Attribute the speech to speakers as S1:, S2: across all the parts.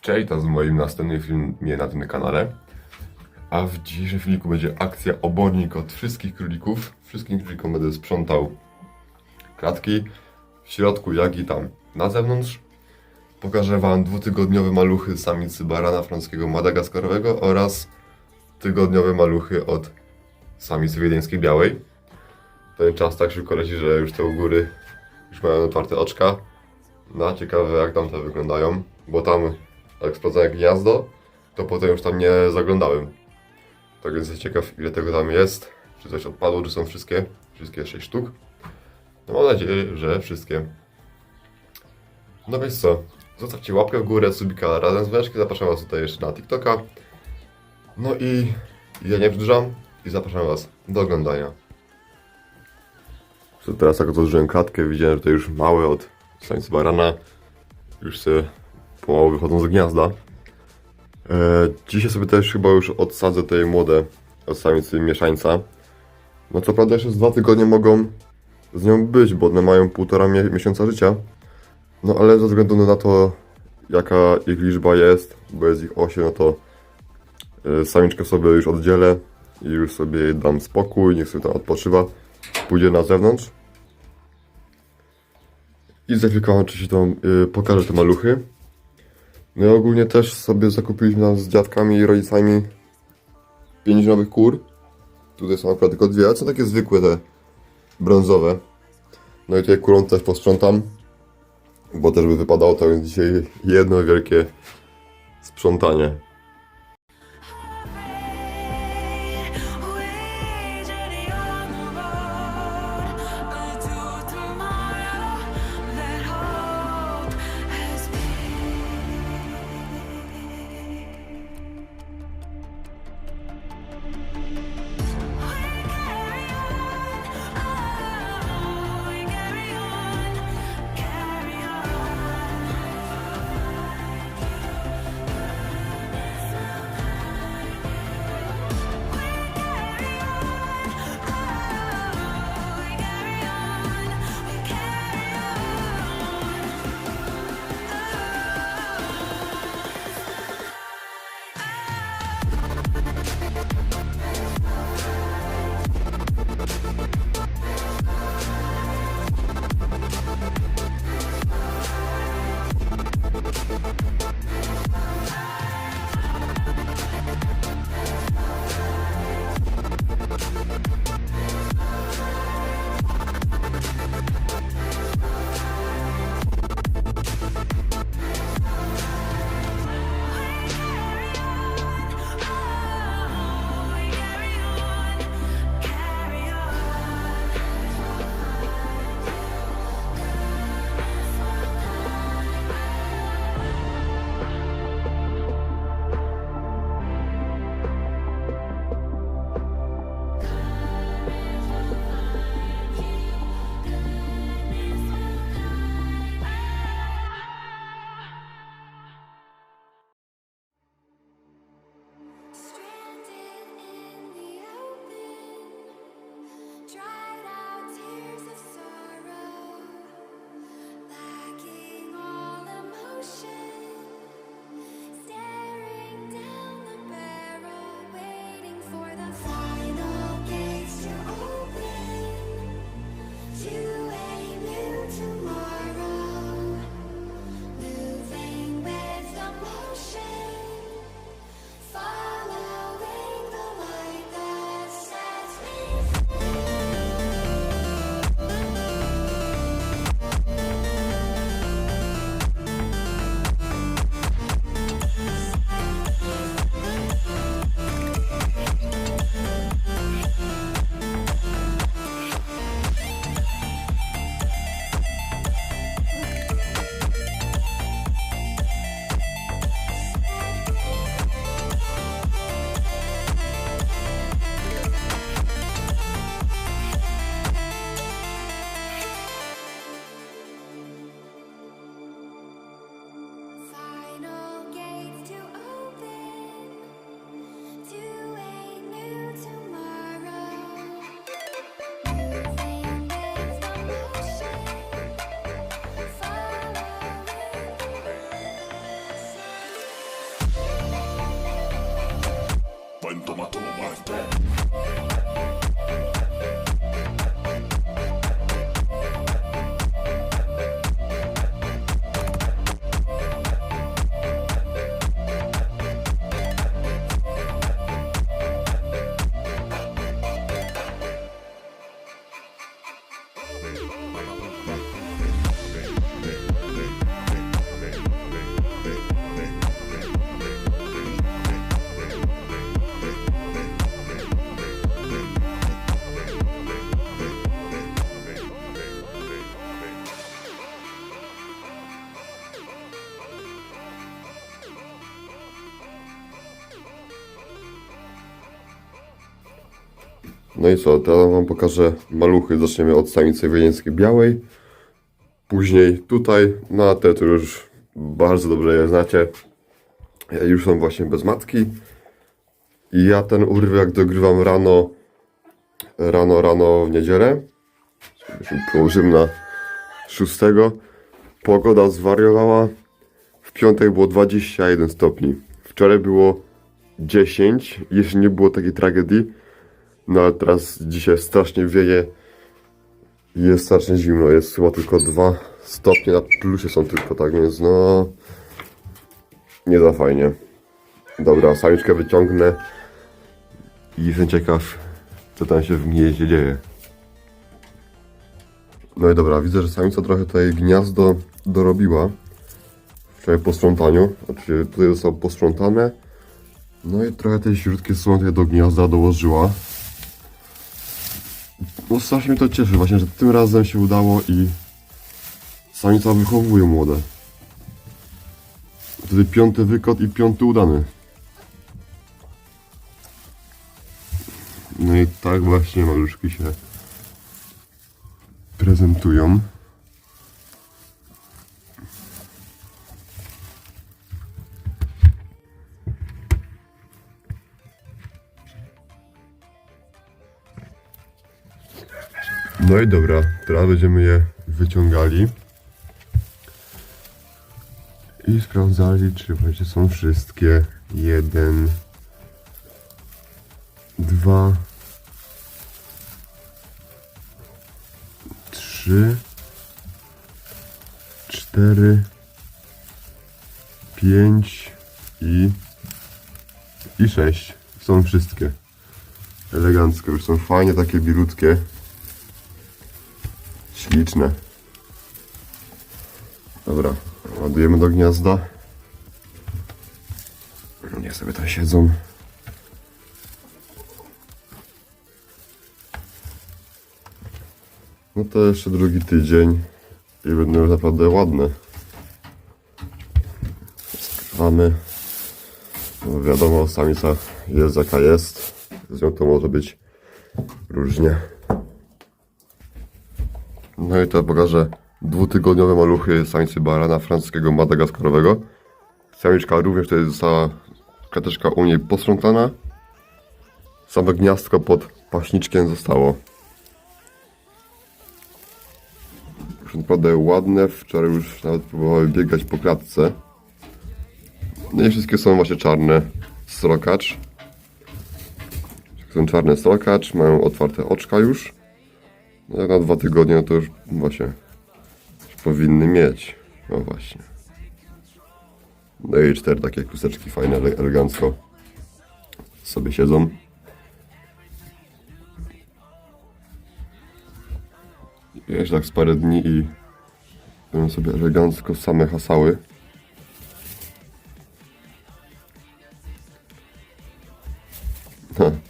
S1: Cześć, to z moim następnym filmie na tym kanale. A w dzisiejszym filmiku będzie akcja obornik od wszystkich królików. Wszystkim królikom będę sprzątał klatki w środku, jak i tam na zewnątrz. Pokażę Wam dwutygodniowe maluchy samicy barana francuskiego madagaskarowego oraz tygodniowe maluchy od samicy wiedeńskiej białej. Ten czas tak szybko leci, że już te u góry już mają otwarte oczka. No, ciekawe jak tam te wyglądają, bo tam jak sprawdzałem gniazdo, to potem już tam nie zaglądałem. Tak więc jestem ciekaw ile tego tam jest, czy coś odpadło, czy są wszystkie, wszystkie 6 sztuk. No mam nadzieję, że wszystkie. No więc co, zostawcie łapkę w górę, subika razem z wężkiem, zapraszam was tutaj jeszcze na TikToka. No i ja nie przedłużam i zapraszam was do oglądania. Co teraz jak otworzyłem klatkę, widziałem, że to już małe od samicy barana. Już sobie pomału wychodzą z gniazda. E, dzisiaj sobie też chyba już odsadzę te młode od samicy mieszańca. No co prawda jeszcze z dwa tygodnie mogą z nią być, bo one mają półtora mie- miesiąca życia. No ale ze względu na to, jaka ich liczba jest, bo jest ich 8, no to e, samiczkę sobie już oddzielę i już sobie dam spokój, niech sobie tam odpoczywa. Pójdzie na zewnątrz. I za chwilkę oczywiście tam y, pokażę te maluchy. No i ogólnie też sobie zakupiliśmy z dziadkami i rodzicami 5 nowych kur. Tutaj są akurat tylko dwie, a są takie zwykłe te brązowe. No i tutaj kurą też posprzątam, bo też by wypadało to więc dzisiaj jedno wielkie sprzątanie.
S2: Pan toma toma.
S1: No i co, teraz wam pokażę maluchy. Zaczniemy od samicy wienieńskiej białej. Później tutaj, no a te to już bardzo dobrze je znacie. Już są właśnie bez matki. I ja ten urywek dogrywam rano, rano, rano w niedzielę. Położymy na 6. Pogoda zwariowała. W piątek było 21 stopni. Wczoraj było 10, jeśli nie było takiej tragedii. No ale teraz dzisiaj strasznie wieje. Jest strasznie zimno, jest chyba tylko 2 stopnie na plusie są tylko, tak więc no... Nie za fajnie. Dobra, samiczkę wyciągnę i jestem ciekaw, co tam się w gnieździe dzieje. No i dobra, widzę, że samica trochę tutaj gniazdo dorobiła. Wczoraj po sprzątaniu, znaczy tutaj zostało posprzątane. No i trochę tej śródkie słomy tutaj do gniazda dołożyła. No strasznie mnie to cieszy właśnie, że tym razem się udało i samica wychowuje młode. Wtedy piąty wykot i piąty udany. No i tak właśnie maluszki się prezentują. No i dobra, teraz będziemy je wyciągali i sprawdzali, czy właśnie są wszystkie. Jeden, dwa, trzy, cztery, pięć i, i sześć. Są wszystkie. Elegancko, już są fajnie takie bilutkie. Śliczne. Dobra, ładujemy do gniazda. Niech sobie tam siedzą. No to jeszcze drugi tydzień i będą już naprawdę ładne. Skrywamy. No wiadomo, samica jest jaka jest. Z nią to może być różnie. I to pokażę dwutygodniowe maluchy samicy barana francuskiego madagaskarowego. Samiczka również tutaj została klateczka u niej posprzątana. Same gniazdko pod paśniczkiem zostało. Już naprawdę ładne. Wczoraj już nawet próbowały biegać po klatce. No i wszystkie są właśnie czarne. Strokacz. Są czarne strokacz, mają otwarte oczka już. Jak na dwa tygodnie, no to już właśnie już powinny mieć. No właśnie. No i cztery takie kluseczki fajne, ele- elegancko sobie siedzą. Jeszcze tak z parę dni i będą sobie elegancko same hasały. No.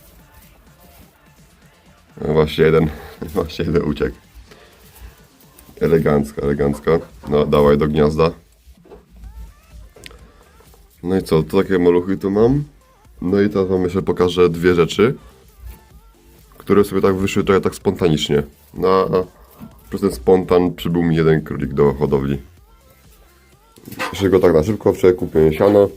S1: No właśnie jeden, właśnie jeden uciekł. Elegancko, elegancko. No, dawaj do gniazda. No i co, to takie maluchy tu mam. No i teraz wam jeszcze pokażę dwie rzeczy, które sobie tak wyszły trochę tak spontanicznie. No, a przez ten spontan przybył mi jeden królik do hodowli. Jeszcze tak na szybko, kupiłem siano.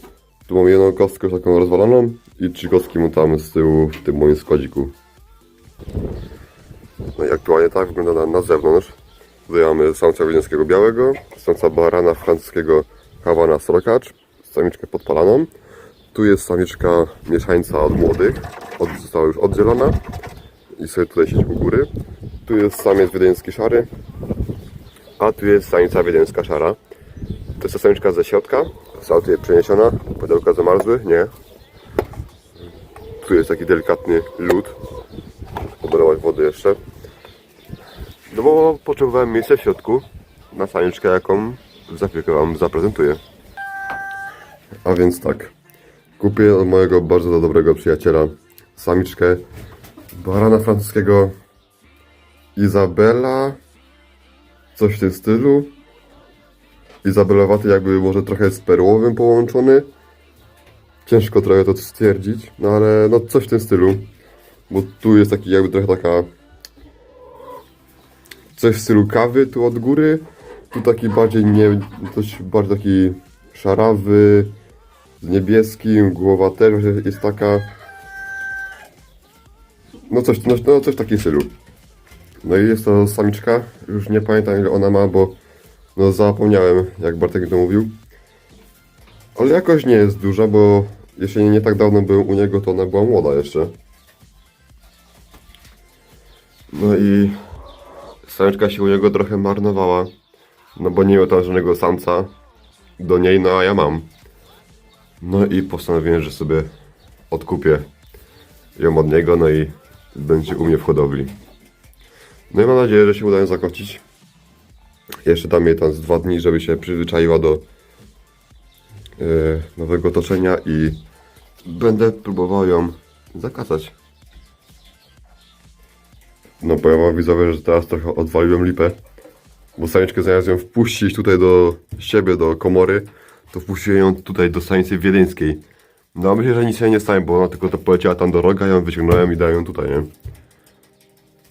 S1: Tu mam jedną kostkę taką rozwaloną i trzy kostki mu tam z tyłu w tym moim składziku. No i aktualnie tak wygląda na, na zewnątrz. Tutaj mamy samca wiedeńskiego białego, samca barana francuskiego Hawana Strokacz, samiczkę podpalaną. Tu jest samiczka mieszańca od młodych. Od, została już oddzielona. I sobie tutaj siedzi u góry. Tu jest samiec wiedeński szary. A tu jest samica wiedeńska szara. To jest ta samiczka ze środka. Została tutaj przeniesiona. Pudełka zamarzły? Nie. Tu jest taki delikatny lód. Podarować wody jeszcze. No bo potrzebowałem miejsca w środku na samiczkę, jaką za chwilkę Wam zaprezentuję. A więc tak. Kupię od mojego bardzo dobrego przyjaciela samiczkę barana francuskiego Izabela. Coś w tym stylu. Izabelowaty jakby może trochę z perłowym połączony. Ciężko trochę to stwierdzić, no ale no coś w tym stylu. Bo tu jest taki jakby trochę taka coś w stylu kawy tu od góry. Tu taki bardziej nie, coś bardziej taki szarawy, z niebieskim, głowa też jest taka. No coś, no, no coś w takim stylu. No i jest to samiczka, już nie pamiętam ile ona ma, bo no zapomniałem, jak Bartek mi to mówił. Ale jakoś nie jest duża, bo nie, nie tak dawno byłem u niego, to ona była młoda jeszcze. No i samiczka się u niego trochę marnowała, no bo nie miał tam żadnego samca do niej, no a ja mam. No i postanowiłem, że sobie odkupię ją od niego, no i będzie u mnie w hodowli. No i mam nadzieję, że się uda ją zakocić. Jeszcze dam jej tam z dwa dni, żeby się przyzwyczaiła do e, nowego otoczenia i będę próbował ją zakazać. No powiem wam widzowie, że teraz trochę odwaliłem lipę. Bo samiczkę zamiast ją wpuścić tutaj do siebie, do komory, to wpuściłem ją tutaj do samicy wiedeńskiej. No myślę, że nic się nie stanie, bo ona tylko to poleciała tam do roga, ją wyciągnąłem i dałem ją tutaj, nie?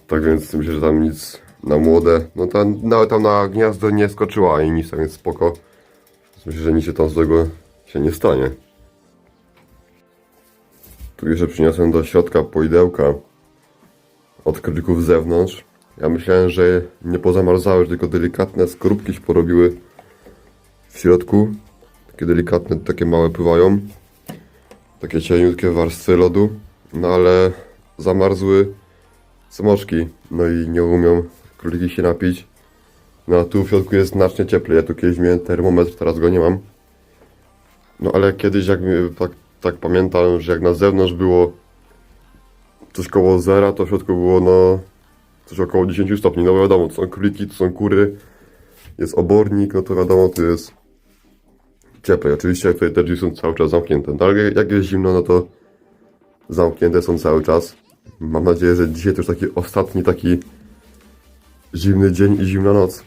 S1: Tak więc myślę, że tam nic na młode, no tam, nawet tam na gniazdo nie skoczyła ani nic, tak więc spoko. Myślę, że nic się tam złego się nie stanie. Tu jeszcze przyniosłem do środka poidełka od królików z zewnątrz. Ja myślałem, że nie pozamarzały, tylko delikatne skorupki się porobiły w środku. Takie delikatne, takie małe pływają. Takie cieniutkie warstwy lodu. No ale zamarzły smoczki. No i nie umią króliki się napić. No a tu w środku jest znacznie cieplej. Ja tu kiedyś miałem termometr, teraz go nie mam. No ale kiedyś jak tak, tak pamiętam, że jak na zewnątrz było coś koło zera, to w środku było no coś około 10 stopni. No wiadomo, to są króliki, to są kury, jest obornik, no to wiadomo, to jest cieplej. Oczywiście tutaj te drzwi są cały czas zamknięte, no, ale jak jest zimno, no to zamknięte są cały czas. Mam nadzieję, że dzisiaj to już taki ostatni taki zimny dzień i zimna noc.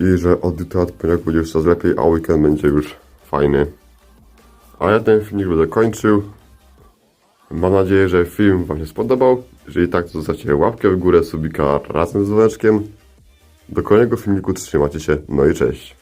S1: I że od jutra poniedziałku będzie już coraz lepiej, a weekend będzie już fajny. A ja ten filmik będę kończył. Mam nadzieję, że film Wam się spodobał. Jeżeli tak, to zostawcie łapkę w górę, subika razem z dzwoneczkiem. Do kolejnego filmiku trzymajcie się, no i cześć.